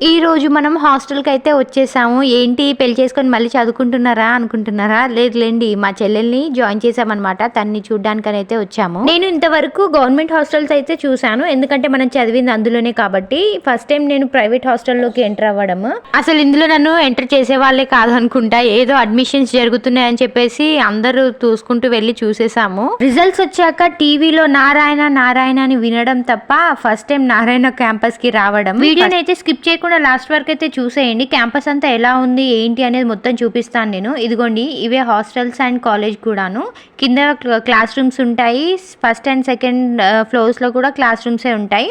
ఈ రోజు మనం హాస్టల్కి అయితే వచ్చేసాము. ఏంటి? పెళ్ళి చేసుకొని మళ్ళీ చదువుకుంటున్నారా అనుకుంటున్నారా? లేదులేండి మా చెల్లెల్ని జాయిన్ చేసామన్నమాట తన్ని చూడ్డానికని అయితే వచ్చాము. నేను ఇంతవరకు గవర్నమెంట్ హాస్టల్స్ అయితే చూసాను ఎందుకంటే మనం చదివింది అందులోనే కాబట్టి ఫస్ట్ టైం నేను ప్రైవేట్ హాస్టల్లోకి ఎంటర్ అవ్వడం అసలు ఇందులో నన్ను ఎంటర్ చేసే వాళ్ళే కాదు అనుకుంటా ఏదో అడ్మిషన్స్ జరుగుతున్నాయని చెప్పేసి అందరూ చూసుకుంటూ వెళ్ళి చూసేసాము. రిజల్ట్స్ వచ్చాక టీవీలో నారాయణ నారాయణ అని వినడం తప్ప ఫస్ట్ టైం నారాయణ క్యాంపస్కి రావడం. వీడియోని అయితే స్కిప్ చేయకుండా లాస్ట్ వరకు అయితే చూసేయండి. క్యాంపస్ అంతా ఎలా ఉంది ఏంటి అనేది మొత్తం చూపిస్తాను నేను. ఇదిగోండి ఇవే హాస్టల్స్ అండ్ కాలేజ్ కూడాను. కింద క్లాస్ రూమ్స్ ఉంటాయి. ఫస్ట్ అండ్ సెకండ్ ఫ్లోర్స్లో కూడా క్లాస్ రూమ్సే ఉంటాయి.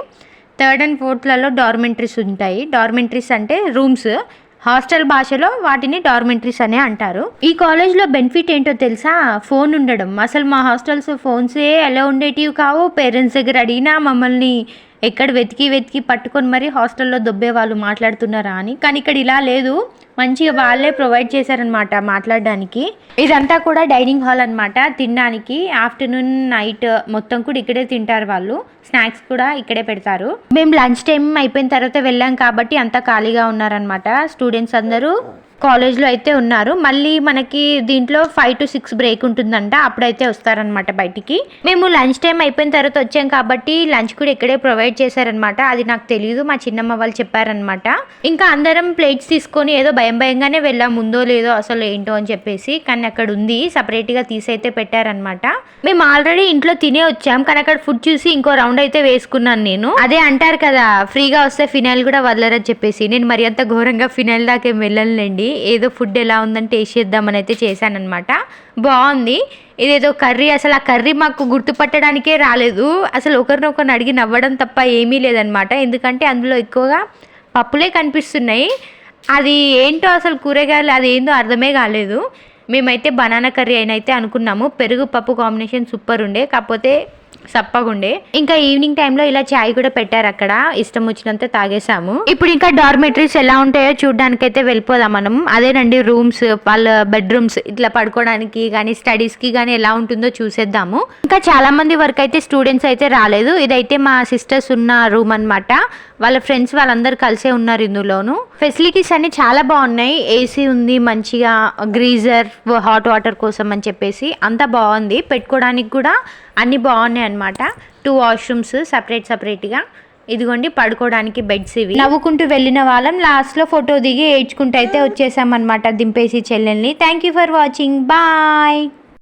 థర్డ్ అండ్ ఫోర్త్లలో డార్మెంటరీస్ ఉంటాయి. డార్మెంటరీస్ అంటే రూమ్స్. హాస్టల్ భాషలో వాటిని డార్మెంటరీస్ అనే అంటారు. ఈ కాలేజ్లో బెనిఫిట్ ఏంటో తెలుసా? ఫోన్ ఉండడం. అసలు మా హాస్టల్స్ ఫోన్సే ఎలా ఉండేటివి కావు. పేరెంట్స్ దగ్గర అడిగినా మమ్మల్ని ఎక్కడ వెతికి వెతికి పట్టుకొని మరీ హాస్టల్లో దొబ్బే వాళ్ళు మాట్లాడుతున్నారా అని. కానీ ఇక్కడ ఇలా లేదు. మంచిగా వాళ్ళే ప్రొవైడ్ చేశారనమాట మాట్లాడడానికి. ఇదంతా కూడా డైనింగ్ హాల్ అనమాట తినడానికి ఆఫ్టర్నూన్ నైట్ మొత్తం కూడా ఇక్కడే తింటారు వాళ్ళు. స్నాక్స్ కూడా ఇక్కడే పెడతారు. మేము లంచ్ టైం అయిపోయిన తర్వాత వెళ్ళాం కాబట్టి అంతా ఖాళీగా ఉన్నారనమాట స్టూడెంట్స్ అందరూ కాలేజ్లో అయితే ఉన్నారు. మళ్ళీ మనకి దీంట్లో ఫైవ్ టు సిక్స్ బ్రేక్ ఉంటుందంట. అప్పుడైతే వస్తారనమాట బయటికి. మేము లంచ్ టైం అయిపోయిన తర్వాత వచ్చాం కాబట్టి లంచ్ కూడా ఇక్కడే ప్రొవైడ్ చేశారనమాట అది నాకు తెలియదు మా చిన్నమ్మ వాళ్ళు చెప్పారనమాట ఇంకా అందరం ప్లేట్స్ తీసుకొని ఏదో భయం భయంగానే వెళ్ళాం. ముందో లేదో అసలు ఏంటో అని చెప్పేసి. కానీ అక్కడ ఉంది. సపరేట్గా తీసి అయితే పెట్టారనమాట మేము ఆల్రెడీ ఇంట్లో తినే వచ్చాం. కానీ అక్కడ ఫుడ్ చూసి ఇంకో రౌండ్ అయితే వేసుకున్నాను నేను. అదే అంటారు కదా ఫ్రీగా వస్తే ఫినాయిల్ కూడా వదలరని చెప్పేసి. నేను మరి అంత ఘోరంగా ఫినాయిల్ దాకా ఏం వెళ్ళనులేండి. ఏదో ఫుడ్ ఎలా ఉందని టేస్ట్ చేద్దామని అయితే చేశానమాట బాగుంది. ఇదేదో కర్రీ అసలు ఆ కర్రీ మాకు గుర్తుపట్టడానికే రాలేదు. అసలు ఒకరినొకరిని అడిగి నవ్వడం తప్ప ఏమీ లేదనమాట ఎందుకంటే అందులో ఎక్కువగా పప్పులే కనిపిస్తున్నాయి. అది ఏంటో అసలు కూరగాయలు అది ఏందో అర్థమే కాలేదు. మేమైతే బనానా కర్రీ అయిన అయితే అనుకున్నాము. పెరుగు పప్పు కాంబినేషన్ సూపర్ ఉండే. కాకపోతే సప్పగుండే. ఇంకా ఈవినింగ్ టైంలో ఇలా చాయ్ కూడా పెట్టారు అక్కడ. ఇష్టం వచ్చినంత తాగేసాము ఇప్పుడు ఇంకా డార్మెటరీస్ ఎలా ఉంటాయో చూడడానికి అయితే వెళ్ళిపోదాం మనం. అదేనండి రూమ్స్ వాళ్ళ బెడ్రూమ్స్ ఇట్లా పడుకోవడానికి కానీ స్టడీస్కి కానీ ఎలా ఉంటుందో చూసేద్దాము. ఇంకా చాలా మంది వరకు అయితే స్టూడెంట్స్ అయితే రాలేదు. ఇదైతే మా సిస్టర్స్ ఉన్న రూమ్ అన్నమాట. వాళ్ళ ఫ్రెండ్స్ వాళ్ళందరూ కలిసే ఉన్నారు ఇందులోను. ఫెసిలిటీస్ అన్ని చాలా బాగున్నాయి. ఏసీ ఉంది మంచిగా గ్రీజర్ హాట్ వాటర్ కోసం అని చెప్పేసి అంతా బాగుంది. పెట్టుకోవడానికి కూడా అన్ని బాగున్నాయి అనమాట టూ వాష్రూమ్స్ సపరేట్ సపరేట్గా ఇదిగోండి పడుకోవడానికి బెడ్స్ ఇవి. నవ్వుకుంటూ వెళ్ళిన వాళ్ళం. లాస్ట్లో ఫోటో దిగి ఏడ్చుకుంటూ అయితే వచ్చేసామన్నమాట దింపేసి చెల్లెల్ని. Thank you for watching bye